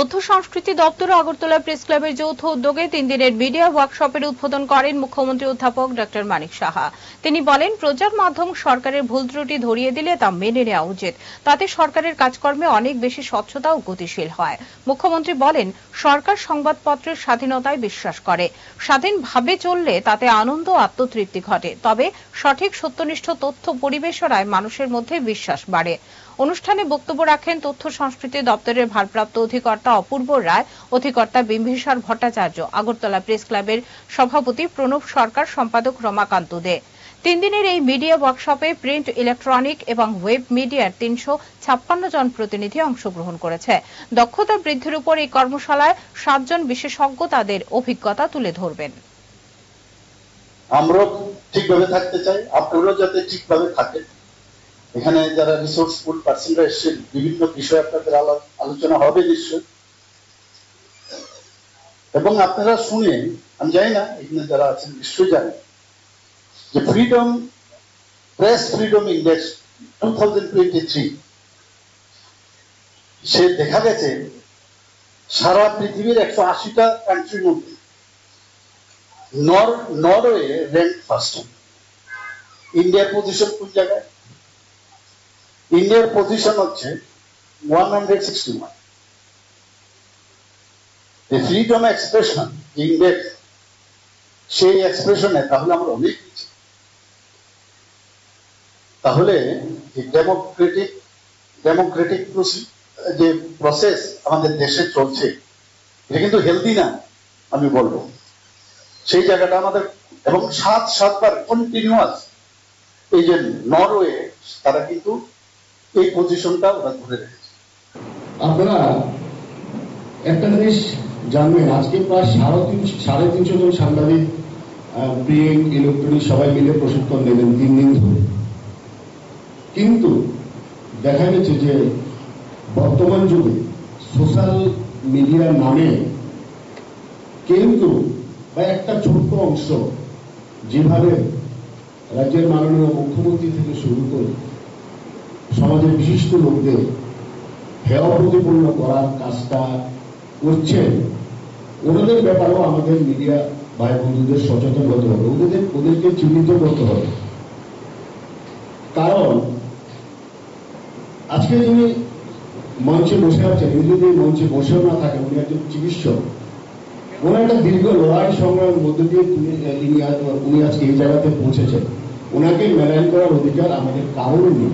তথ্য সংস্কৃতি দপ্তর আগরতলা প্রেস ক্লাবের যৌথ উদ্যোগে তিন দিনের মিডিয়া ওয়ার্কশপের উদ্বোধন করেন মুখ্যমন্ত্রী অধ্যাপক ডক্টর মানিক সাহা। তিনি বলেন, প্রচার মাধ্যম সরকারের ভুল ত্রুটি ধরিয়ে দিলে তা মেনে নেওয়া উচিত। তাতে সরকারের কাজকর্মে অনেক বেশি স্বচ্ছতা ও গতিশীল হয়। মুখ্যমন্ত্রী বলেন, সরকার সংবাদপত্রের স্বাধীনতায় বিশ্বাস করে। স্বাধীনভাবে চললে তাতে আনন্দ আত্মতৃপ্তি ঘটে। তবে সঠিক সত্যনিষ্ঠ তথ্য পরিবেশনায় মানুষের মধ্যে বিশ্বাস বাড়ে। অনুষ্ঠানে বক্তব্য রাখেন তথ্য সংস্কৃতি দপ্তরের ভারপ্রাপ্ত অধিকর্তা অপূর্ব রায়, অধিকর্তা বিম্বিসার ভট্টাচার্য, আগরতলা প্রেস ক্লাবের সভাপতি প্রণব সরকার, সম্পাদক রমাকান্ত দে। তিন দিনের এই মিডিয়া ওয়ার্কশপে প্রিন্ট ইলেকট্রনিক এবং ওয়েব মিডিয়ার তিনশো ছাপ্পান্ন জন প্রতিনিধি অংশগ্রহণ করেছে। দক্ষতা বৃদ্ধির উপর এই কর্মশালায় সাতজন বিশেষজ্ঞ তাদের অভিজ্ঞতা তুলে ধরবেন। আমরাও ঠিকভাবে থাকতে চাই, আপনারাও যাতে ঠিকভাবে থাকেন। এখানে যারা রিসোর্সফুল পার্সনরা এসছেন বিভিন্ন বিষয়ে আপনাদের আলোচনা হবে নিশ্চয় এবং আপনারা শুনে, আমি জানি না, এখানে যারা আছেন নিশ্চয়ই জানেন, যে freedom press freedom index two thousand twenty three সে দেখা গেছে সারা পৃথিবীর একশো আশিটা কান্ট্রির মধ্যে। নর নরওয়ে র্যাঙ্ক ফার্স্ট ইন্ডিয়ার পজিশন কোন জায়গায়? ইন্ডিয়ার পজিশন হচ্ছে one hundred sixty one freedom expression index সেই এক্সপ্রেশনে তাহলে আমরা অনেক কিছু তাহলে ডেমোক্রেটিক ডেমোক্রেটিক যে প্রসেস আমাদের দেশে চলছে, এটা কিন্তু হেলদি না, আমি বলব। সেই জায়গাটা আমাদের, এবং সাত সাতবার কন্টিনিউয়াস এই যে নরওয়ে, তারা কিন্তু এই পজিশনটা ওরা ধরে রেখেছে। আপনারা একটা জিনিস জানবেন, আজকে প্রায় সাড়ে তিনশো সাড়ে তিনশো জন সাংবাদিক প্রিন্ট, ইলেকট্রনিক, সবাই মিলে প্রশিক্ষণ দেবেন তিন দিন ধরে। কিন্তু দেখা গেছে যে বর্তমান যুগে সোশ্যাল মিডিয়ার নামে কিন্তু বা একটা ছোট্ট অংশ যেভাবে রাজ্যের মাননীয় মুখ্যমন্ত্রী থেকে শুরু করে সমাজের বিশিষ্ট লোকদের হেয় প্রতিপূর্ণ করার কাজটা করছেন ওনাদের ব্যাপারেও আমাদের মিডিয়া ভাই বন্ধুদের সচেতন হতে হবে। ওদের ওদেরকে চিহ্নিত করতে হবে। কারণ, আজকে যিনি মঞ্চে বসে আছেন, উনি যদি মঞ্চে বসেও না থাকেন, উনি একজন চিকিৎসক, ওনার একটা দীর্ঘ লড়াই সংগ্রামের মধ্যে দিয়ে তিনি উনি আজকে এই জায়গাতে পৌঁছেছেন। ওনাকে মেলাইন করার অধিকার আমাদের কারোর নেই।